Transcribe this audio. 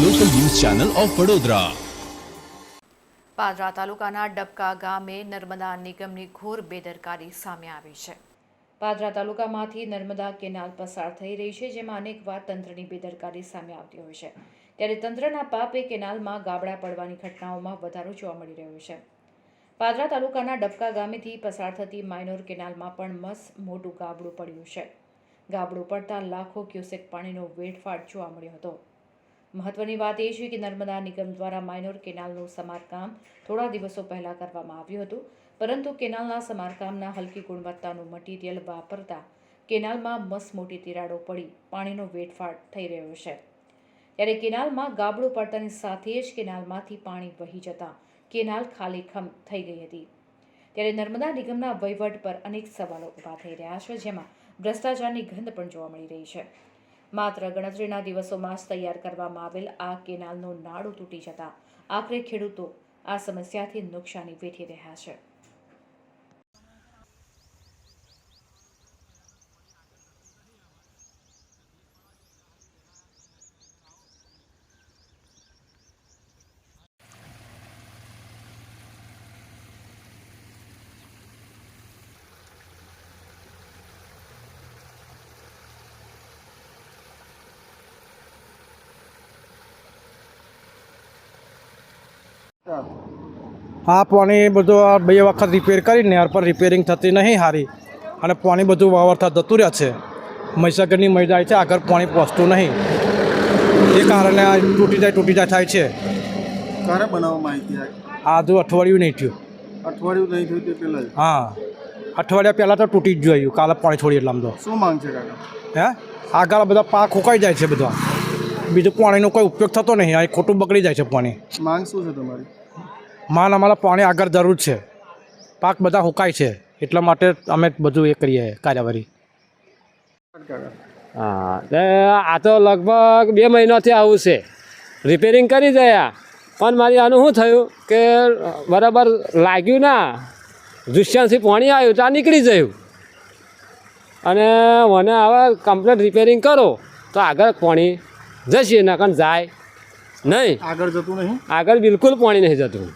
Channel of Vadodara. Padra તાલુકાના ડબકા ગામે નર્મદા નિગમની ઘોર બેદરકારી સામે આવી છે. પાદરા તાલુકામાંથી નર્મદા કેનાલ પસાર થઈ રહી છે, જેમાં અનેકવાર તંત્રની બેદરકારી સામે આવતી હોય છે. ત્યારે તંત્રના પાપે કેનાલમાં ગાબડા પડવાની ઘટનાઓમાં વધારો જોવા મળી રહ્યો છે. પાદરા તાલુકાના ડબકા ગામેથી પસાર થતી માઇનોર કેનાલમાં પણ મસ મોટું ગાબડું પડ્યું છે. ગાબડું પડતા લાખો ક્યુસેક પાણીનો વેડફાટ જોવા મળ્યો હતો. મહત્વની વાત એ છે કે નર્મદા નિગમ દ્વારા માઇનોર કેનાલનું સમારકામ થોડા દિવસો પહેલાં કરવામાં આવ્યું હતું. પરંતુ કેનાલના સમારકામના હલકી ગુણવત્તાનું મટીરિયલ વાપરતા કેનાલમાં મસ મોટી તિરાડો પડી, પાણીનો વેડફાટ થઈ રહ્યો છે. ત્યારે કેનાલમાં ગાબડું પડતાની સાથે જ કેનાલમાંથી પાણી વહી જતા કેનાલ ખાલીખમ થઈ ગઈ હતી. ત્યારે નર્મદા નિગમના વહીવટ પર અનેક સવાલો ઊભા થઈ રહ્યા છે, જેમાં ભ્રષ્ટાચારની ગંધ પણ જોવા મળી રહી છે. માત્ર ગણતરીના દિવસોમાં જ તૈયાર કરવામાં આવેલ આ કેનાલનું નાળું તૂટી જતા આખરે ખેડૂતો આ સમસ્યાથી નુકસાની વેઠી રહ્યા છે. આ પાણી બધું આ બે વખત રિપેર કરી નેર પર રિપેરિંગ થતી નહીં સારી અને પાણી બધું વાવરતા જતું રહે છે. મહીસાગરની મહી જાય છે આગળ પાણી પહોંચતું નહીં. એ કારણે આ તૂટી જાય તૂટી જાય થાય છે. ક્યારે બનાવવામાં આવી? હતી આ? આ હજુ અઠવાડિયું નહીં થયું. અઠવાડિયું નહીં થયું તે પહેલાં હા. અઠવાડિયા પહેલાં તો તૂટી જ જોયું કાલે પાણી છોડી એટલામાં તો. શું માંગ છે કાકા? હે? આગળ બધા પાક ઉકાઈ જાય છે બધા. બીજું પાણીનો કોઈ ઉપયોગ થતો નહીં. આ ખોટું બગડી જાય છે પાણી. માંગ શું છે તમારી? માન અમારા પાણી આગળ જરૂર છે. પાક બધા સુકાય છે. એટલા માટે અમે બધું એ કરીએ કાર્યવાહી. હા આ તો લગભગ બે મહિનાથી આવું છે. રિપેરિંગ કરી ગયા પણ મારી આનું શું થયું કે બરાબર લાગ્યું ના. દૃશ્યાંતથી પાણી આવ્યું તો આ નીકળી ગયું અને મને હવે કમ્પ્લેટ રિપેરિંગ કરો તો આગળ પાણી જશે નકર જાય. નહીં. આગળ જતું નહીં? આગળ બિલકુલ પાણી નહીં જતું.